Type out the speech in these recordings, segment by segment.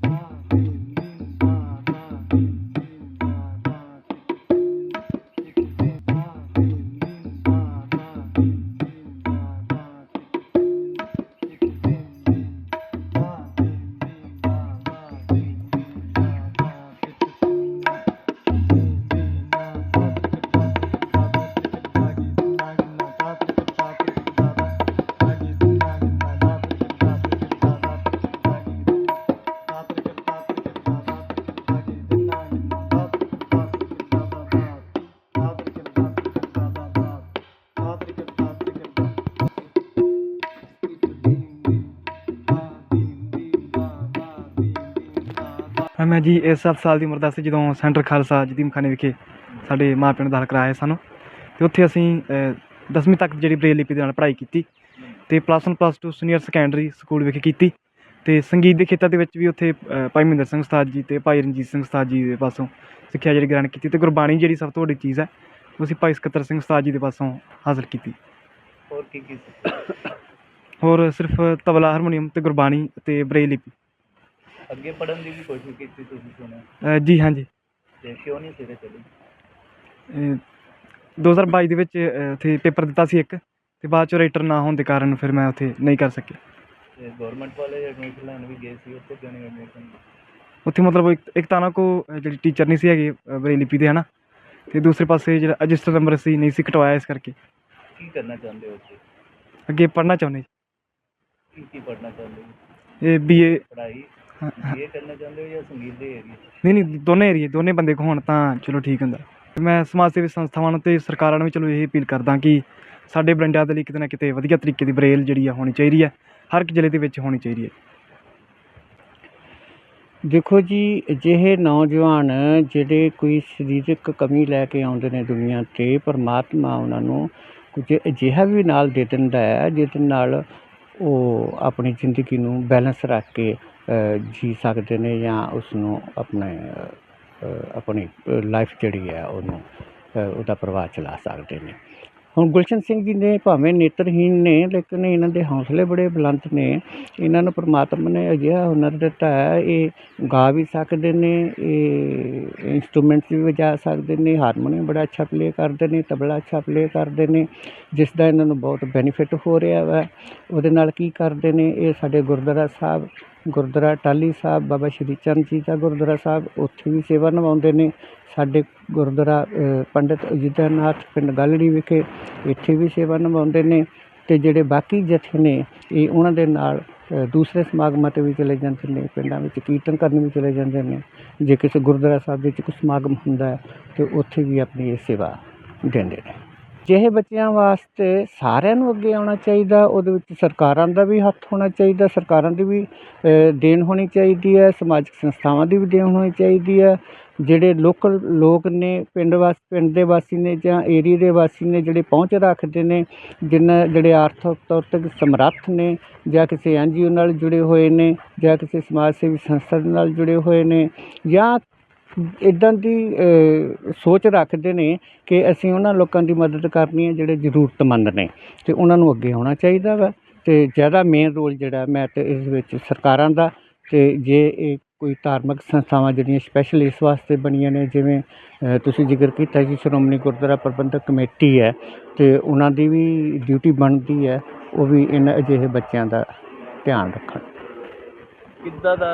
Bye. ਮੈਂ ਜੀ ਇਸ 7 ਸਾਲ ਦੀ ਉਮਰ ਦਾ ਸੀ ਜਦੋਂ ਸੈਂਟਰ ਖਾਲਸਾ ਜਦੀਮਖਾਨੇ ਵਿਖੇ ਸਾਡੇ ਮਾਪਿਆਂ ਨੇ ਦਾਖਲ ਕਰਾਇਆ ਸਾਨੂੰ। ਤੇ ਉੱਥੇ ਅਸੀਂ 10ਵੀਂ ਤੱਕ ਜਿਹੜੀ ਬ੍ਰੇਲ ਲਿਪੀ ਦੇ ਨਾਲ ਪੜ੍ਹਾਈ ਕੀਤੀ ਤੇ plus 1 plus 2 senior secondary school ਵਿਖੇ ਕੀਤੀ ਤੇ ਸੰਗੀਤ ਦੇ ਖੇਤਰ ਦੇ ਵਿੱਚ ਵੀ ਉੱਥੇ ਭਾਈ ਮਹਿੰਦਰ ਸਿੰਘ ਉਸਤਾਦ ਜੀ ਤੇ ਭਾਈ ਰਣਜੀਤ ਸਿੰਘ ਉਸਤਾਦ ਜੀ ਦੇ ਪਾਸੋਂ ਸਿੱਖਿਆ ਜਿਹੜੀ ਗ੍ਰਹਿਣ ਕੀਤੀ ਤੇ ਗੁਰਬਾਣੀ ਜਿਹੜੀ ਸਭ ਤੋਂ ਵੱਡੀ ਚੀਜ਼ ਹੈ ਉਹ ਅਸੀਂ ਭਾਈ ਸਕੱਤਰ ਸਿੰਘ ਉਸਤਾਦ ਜੀ ਦੇ ਪਾਸੋਂ ਹਾਸਲ ਕੀਤੀ। ਹੋਰ ਕੀ ਕੀ ਹੋਰ ਸਿਰਫ ਤਬਲਾ ਹਾਰਮੋਨੀਅਮ ਤੇ ਗੁਰਬਾਣੀ ਤੇ ਬ੍ਰੇਲ ਲਿਪੀ। ਅੱਗੇ ਪੜਨ ਦੀ ਵੀ ਕੋਸ਼ਿਸ਼ ਕੀਤੀ ਤੁਸੀਂ ਸੁਣਿਆ। ਅ, ਜੀ ਹਾਂਜੀ। ਤੇ ਕਿਉਂ ਨਹੀਂ ਸਿਰੇ ਚੜੀ ਅਹ 2022 ਦੇ ਵਿੱਚ ਅਹ, ਉੱਥੇ ਪੇਪਰ ਦਿੱਤਾ ਸੀ ਇੱਕ ਤੇ ਬਾਅਦ ਚ ਰਾਈਟਰ ਨਾ ਹੋਣ ਦੇ ਕਾਰਨ ਫਿਰ ਮੈਂ ਉੱਥੇ ਨਹੀਂ ਕਰ ਸਕਿਆ। ਤੇ ਗਵਰਨਮੈਂਟ ਵਾਲੇ ਐਡਮਿਸ਼ਨ ਲੈਣ ਵੀ ਗਏ ਸੀ ਉੱਥੇ ਕਿਉਂ ਨਹੀਂ ਐਡਮਿਸ਼ਨ ਉੱਥੇ ਮਤਲਬ ਇੱਕ ਇੱਕ ਤਾਂ ਨਾ ਕੋ ਅਹ, ਜਿਹੜੀ ਟੀਚਰ ਨਹੀਂ ਸੀ ਹੈਗੇ ਅਹ, ਬਰੇਲੀ ਲਿਪੀ ਦੇ ਹਨਾ? ਤੇ ਦੂਸਰੇ ਪਾਸੇ ਜਿਹੜਾ ਰਜਿਸਟਰ ਨੰਬਰ ਸੀ ਨਹੀਂ ਸੀ ਕਟਵਾਇਆ ਇਸ ਕਰਕੇ। ਕੀ ਕਰਨਾ ਚਾਹੁੰਦੇ ਹੋ ਉੱਥੇ? ਅੱਗੇ ਪੜ੍ਹਨਾ ਚਾਹੁੰਦੇ। ਕੀ ਕੀ ਪੜਨਾ ਚਾਹੁੰਦੇ ਹੋ? ਇਹ ਬੀਏ ਪੜ੍ਹਾਈ? ਇਹ ਕਰਨਾ ਚਾਹੁੰਦੇ ਹੋ ਜਾਂ ਸੰਗੀਤ ਦੇ ਏਰੀਏ ਨਹੀਂ ਨਹੀਂ ਦੋਨੇ ਏਰੀਏ ਦੋਨੇ ਬੰਦੇ ਕੋ ਹੋਣ ਤਾਂ ਚਲੋ ਠੀਕ ਹੁੰਦਾ। ਮੈਂ ਸਮਾਜ ਸੇਵੀ ਸੰਸਥਾਵਾਂ ਨੂੰ ਤੇ ਸਰਕਾਰਾਂ ਨੂੰ ਵੀ ਚਲੋ ਇਹ ਅਪੀਲ ਕਰਦਾ ਕਿ ਸਾਡੇ ਬਰਿੰਡਿਆਂ ਦੇ ਲਈ ਕਿਤੇ ਨਾ ਕਿਤੇ ਵਧੀਆ ਤਰੀਕੇ ਦੀ ਬਰੇਲ ਜਿਹੜੀ ਆ ਹੋਣੀ ਚਾਹੀਦੀ ਹੈ ਹਰ ਇੱਕ ਜ਼ਿਲ੍ਹੇ ਦੇ ਵਿੱਚ ਹੋਣੀ ਚਾਹੀਦੀ ਹੈ ਦੇਖੋ ਜੀ ਅਜਿਹੇ ਨੌਜਵਾਨ ਜਿਹੜੇ ਕੋਈ ਸਰੀਰਕ ਕਮੀ ਲੈ ਕੇ ਆਉਂਦੇ ਨੇ ਦੁਨੀਆ 'ਤੇ ਪਰਮਾਤਮਾ ਉਹਨਾਂ ਨੂੰ ਕੁਝ ਅਜਿਹਾ ਵੀ ਨਾਲ ਦੇ ਦਿੰਦਾ ਹੈ ਜਿਹਦੇ ਨਾਲ ਉਹ ਆਪਣੀ ਜ਼ਿੰਦਗੀ ਨੂੰ ਬੈਲੈਂਸ ਰੱਖ ਕੇ ਜੀ ਸਕਦੇ ਨੇ ਜਾਂ ਉਸ ਨੂੰ ਆਪਣੇ ਆਪਣੀ ਲਾਈਫ ਜਿਹੜੀ ਹੈ ਉਹਨੂੰ ਉਹਦਾ ਪ੍ਰਵਾਹ ਚਲਾ ਸਕਦੇ ਨੇ। ਹੁਣ ਗੁਲਸ਼ਨ ਸਿੰਘ ਜੀ ਨੇ ਭਾਵੇਂ ਨੇਤਰਹੀਣ ਨੇ, ਲੇਕਿਨ ਇਹਨਾਂ ਦੇ ਹੌਸਲੇ ਬੜੇ ਬੁਲੰਦ ਨੇ। ਇਹਨਾਂ ਨੂੰ ਪ੍ਰਮਾਤਮਾ ਨੇ ਅਜਿਹਾ ਹੁਨਰ ਦਿੱਤਾ ਹੈ, ਇਹ ਗਾ ਵੀ ਸਕਦੇ ਨੇ, ਇਹ ਇੰਸਟਰੂਮੈਂਟਸ ਵੀ ਵਜਾ ਸਕਦੇ ਨੇ ਹਾਰਮੋਨੀਅਮ ਬੜਾ ਅੱਛਾ ਪਲੇ ਕਰਦੇ ਨੇ, ਤਬਲਾ ਅੱਛਾ ਪਲੇ ਕਰਦੇ ਨੇ ਜਿਸ ਦਾ ਇਹਨਾਂ ਨੂੰ ਬਹੁਤ ਬੈਨੀਫਿਟ ਹੋ ਰਿਹਾ ਵਾ। ਉਹਦੇ ਨਾਲ ਕੀ ਕਰਦੇ ਨੇ, ਇਹ ਸਾਡੇ ਗੁਰਦੁਆਰਾ ਸਾਹਿਬ, ਗੁਰਦੁਆਰਾ ਟਾਲੀ ਸਾਹਿਬ, ਬਾਬਾ ਸ਼੍ਰੀ ਚੰਦ ਜੀ ਦਾ ਗੁਰਦੁਆਰਾ ਸਾਹਿਬ, ਉੱਥੇ ਵੀ ਸੇਵਾ ਨਿਭਾਉਂਦੇ ਨੇ। ਸਾਡੇ ਗੁਰਦੁਆਰਾ ਅ, ਪੰਡਿਤ ਅਜੀਤਨਾਥ ਪਿੰਡ ਗਾਲੜੀ ਵਿਖੇ ਇੱਥੇ ਵੀ ਸੇਵਾ ਨਿਭਾਉਂਦੇ ਨੇ ਅਤੇ ਜਿਹੜੇ ਬਾਕੀ ਜਥੇ ਨੇ ਇਹ ਉਹਨਾਂ ਦੇ ਨਾਲ ਦੂਸਰੇ ਸਮਾਗਮਾਂ ਤੇ ਵੀ ਚਲੇ ਜਾਂਦੇ ਨੇ ਪਿੰਡਾਂ ਵਿੱਚ ਕੀਰਤਨ ਕਰਨ ਵੀ ਚਲੇ ਜਾਂਦੇ ਨੇ। ਜੇ ਕਿਸੇ ਗੁਰਦੁਆਰਾ ਸਾਹਿਬ ਵਿੱਚ ਕੋਈ ਸਮਾਗਮ ਹੁੰਦਾ ਤਾਂ ਉੱਥੇ ਵੀ ਆਪਣੀ ਇਹ ਸੇਵਾ ਦਿੰਦੇ ਨੇ। ਜਿਹੇ ਬੱਚਿਆਂ ਵਾਸਤੇ ਸਾਰਿਆਂ ਨੂੰ ਅੱਗੇ ਆਉਣਾ ਚਾਹੀਦਾ ਉਹਦੇ ਵਿੱਚ ਸਰਕਾਰਾਂ ਦਾ ਵੀ ਹੱਥ ਹੋਣਾ ਚਾਹੀਦਾ ਸਰਕਾਰਾਂ ਦੀ ਵੀ ਦੇਣ ਹੋਣੀ ਚਾਹੀਦੀ ਹੈ ਸਮਾਜਿਕ ਸੰਸਥਾਵਾਂ ਦੀ ਵੀ ਦੇਣ ਹੋਣੀ ਚਾਹੀਦੀ ਹੈ। ਜਿਹੜੇ ਲੋਕਲ ਲੋਕ ਨੇ, ਪਿੰਡ ਵਾਸ, ਪਿੰਡ ਦੇ ਵਾਸੀ ਨੇ ਜਾਂ ਏਰੀਏ ਦੇ ਵਾਸੀ ਨੇ ਜਿਹੜੇ ਪਹੁੰਚ ਰੱਖਦੇ ਨੇ, ਜਿਨ੍ਹਾਂ ਜਿਹੜੇ ਆਰਥਿਕ ਤੌਰ ਤੇ ਸਮਰੱਥ ਨੇ ਜਾਂ ਕਿਸੇ ਐੱਨ ਜੀ ਓ ਨਾਲ ਜੁੜੇ ਹੋਏ ਨੇ ਜਾਂ ਕਿਸੇ ਸਮਾਜ ਸੇਵੀ ਸੰਸਥਾ ਦੇ ਨਾਲ ਜੁੜੇ ਹੋਏ ਨੇ ਜਾਂ ਇੱਦਾਂ ਦੀ ਸੋਚ ਰੱਖਦੇ ਨੇ ਕਿ ਅਸੀਂ ਉਹਨਾਂ ਲੋਕਾਂ ਦੀ ਮਦਦ ਕਰਨੀ ਹੈ ਜਿਹੜੇ ਜ਼ਰੂਰਤਮੰਦ ਨੇ ਅਤੇ ਉਹਨਾਂ ਨੂੰ ਅੱਗੇ ਆਉਣਾ ਚਾਹੀਦਾ ਵਾ ਅਤੇ ਜ਼ਿਆਦਾ ਮੇਨ ਰੋਲ ਜਿਹੜਾ ਮੈਂ ਤਾਂ ਇਸ ਵਿੱਚ ਸਰਕਾਰਾਂ ਦਾ ਅਤੇ ਜੇ ਇਹ ਕੋਈ ਧਾਰਮਿਕ ਸੰਸਥਾਵਾਂ ਜਿਹੜੀਆਂ ਸਪੈਸ਼ਲ ਇਸ ਵਾਸਤੇ ਬਣੀਆਂ ਨੇ, ਜਿਵੇਂ ਤੁਸੀਂ ਜ਼ਿਕਰ ਕੀਤਾ ਜੀ ਸ਼੍ਰੋਮਣੀ ਗੁਰਦੁਆਰਾ ਪ੍ਰਬੰਧਕ ਕਮੇਟੀ ਹੈ ਅਤੇ ਉਹਨਾਂ ਦੀ ਵੀ ਡਿਊਟੀ ਬਣਦੀ ਹੈ, ਉਹ ਵੀ ਇਹਨਾਂ ਅਜਿਹੇ ਬੱਚਿਆਂ ਦਾ ਧਿਆਨ ਰੱਖਣ। ਕਿੱਦਾਂ ਦਾ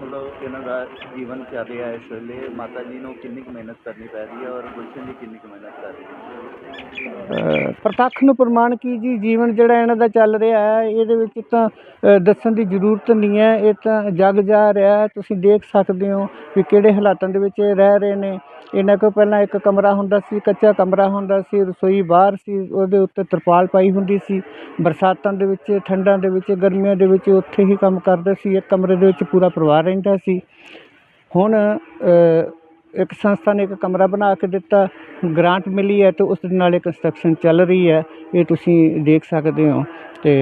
ਮਤਲਬ ਇਹਨਾਂ ਦਾ ਜੀਵਨ ਚੱਲ ਰਿਹਾ ਇਸ ਵੇਲੇ? ਮਾਤਾ ਜੀ ਨੂੰ ਕਿੰਨੀ ਕੁ ਮਿਹਨਤ ਕਰਨੀ ਪੈ ਰਹੀ ਹੈ ਔਰ ਗੁਲਸ਼ਨ ਜੀ ਕਿੰਨੀ ਕੁ ਮਿਹਨਤ ਕਰ ਰਹੀ ਹੈ ਪ੍ਰਤੱਖ ਨੂੰ ਪ੍ਰਮਾਣ ਕੀ ਜੀ? ਜੀਵਨ ਜਿਹੜਾ ਇਹਨਾਂ ਦਾ ਚੱਲ ਰਿਹਾ ਹੈ, ਇਹਦੇ ਵਿੱਚ ਤਾਂ ਦੱਸਣ ਦੀ ਜ਼ਰੂਰਤ ਨਹੀਂ ਹੈ। ਇਹ ਤਾਂ ਜਗ ਜਾ ਰਿਹਾ ਤੁਸੀਂ ਦੇਖ ਸਕਦੇ ਹੋ ਕਿ ਕਿਹੜੇ ਹਾਲਾਤਾਂ ਦੇ ਵਿੱਚ ਰਹਿ ਰਹੇ ਨੇ। ਇਹਨਾਂ ਕੋਲ ਪਹਿਲਾਂ ਇੱਕ ਕਮਰਾ ਹੁੰਦਾ ਸੀ, ਕੱਚਾ ਕਮਰਾ ਹੁੰਦਾ ਸੀ, ਰਸੋਈ ਬਾਹਰ ਸੀ, ਉਹਦੇ ਉੱਤੇ ਤਰਪਾਲ ਪਾਈ ਹੁੰਦੀ ਸੀ। ਬਰਸਾਤਾਂ ਦੇ ਵਿੱਚ, ਠੰਡਾਂ ਦੇ ਵਿੱਚ, ਗਰਮੀਆਂ ਦੇ ਵਿੱਚ ਉੱਥੇ ਹੀ ਕੰਮ ਕਰਦੇ ਸੀ। ਇੱਕ ਕਮਰੇ ਦੇ ਵਿੱਚ ਪੂਰਾ ਪਰਿਵਾਰ ਰਹਿੰਦਾ ਸੀ। ਹੁਣ ਇੱਕ ਸੰਸਥਾ ਨੇ ਇੱਕ ਕਮਰਾ ਬਣਾ ਕੇ ਦਿੱਤਾ। ਗ੍ਰਾਂਟ ਮਿਲੀ ਹੈ ਤੇ ਉਸ ਦੇ ਨਾਲ ਕੰਸਟਰਕਸ਼ਨ ਚੱਲ ਰਹੀ ਹੈ। ਇਹ ਤੁਸੀਂ ਦੇਖ ਸਕਦੇ ਹੋ ਤੇ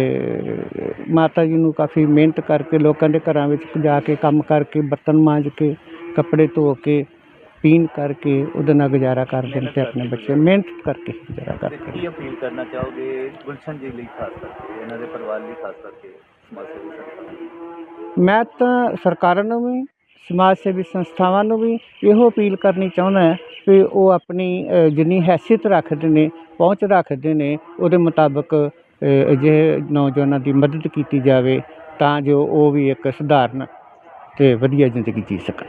ਮਾਤਾ ਜੀ ਨੂੰ ਕਾਫੀ ਮਿਹਨਤ ਕਰਕੇ ਲੋਕਾਂ ਦੇ ਘਰਾਂ ਵਿੱਚ ਜਾ ਕੇ ਕੰਮ ਕਰਕੇ ਬਰਤਨ ਮਾਂਜ ਕੇ ਕੱਪੜੇ ਧੋ ਕੇ ਪੀਣ ਕਰਕੇ ਉਹਦੇ ਨਾਲ ਗੁਜ਼ਾਰਾ ਕਰਦੇ ਨੇ ਤੇ ਆਪਣੇ ਬੱਚੇ ਮਿਹਨਤ ਕਰਕੇ ਗੁਜ਼ਾਰਾ ਕਰਦੇ ਨੇ ਕੀ ਅਪੀਲ ਕਰਨਾ ਚਾਹੋਗੇ ਗੁਲਸ਼ਨ ਜੀ ਲਈ ਖਾਸ ਕਰਕੇ ਇਹਨਾਂ ਦੇ ਪਰਿਵਾਰ ਲਈ ਖਾਸ ਕਰਕੇ ਸਮਾਜ ਸੇਵੀ ਸੰਸਥਾ ਲਈ? ਮੈਂ ਤਾਂ ਸਰਕਾਰਾਂ ਨੂੰ ਵੀ, ਸਮਾਜ ਸੇਵੀ ਸੰਸਥਾਵਾਂ ਨੂੰ ਵੀ ਇਹੋ ਅਪੀਲ ਕਰਨੀ ਚਾਹੁੰਦਾ ਵੀ ਉਹ ਆਪਣੀ ਜਿੰਨੀ ਹੈਸੀਅਤ ਰੱਖਦੇ ਨੇ, ਪਹੁੰਚ ਰੱਖਦੇ ਨੇ, ਉਹਦੇ ਮੁਤਾਬਕ ਅਜਿਹੇ ਨੌਜਵਾਨਾਂ ਦੀ ਮਦਦ ਕੀਤੀ ਜਾਵੇ ਤਾਂ ਜੋ ਉਹ ਵੀ ਇੱਕ ਸਧਾਰਨ ਤੇ ਵਧੀਆ ਜ਼ਿੰਦਗੀ ਜੀ ਸਕਣ।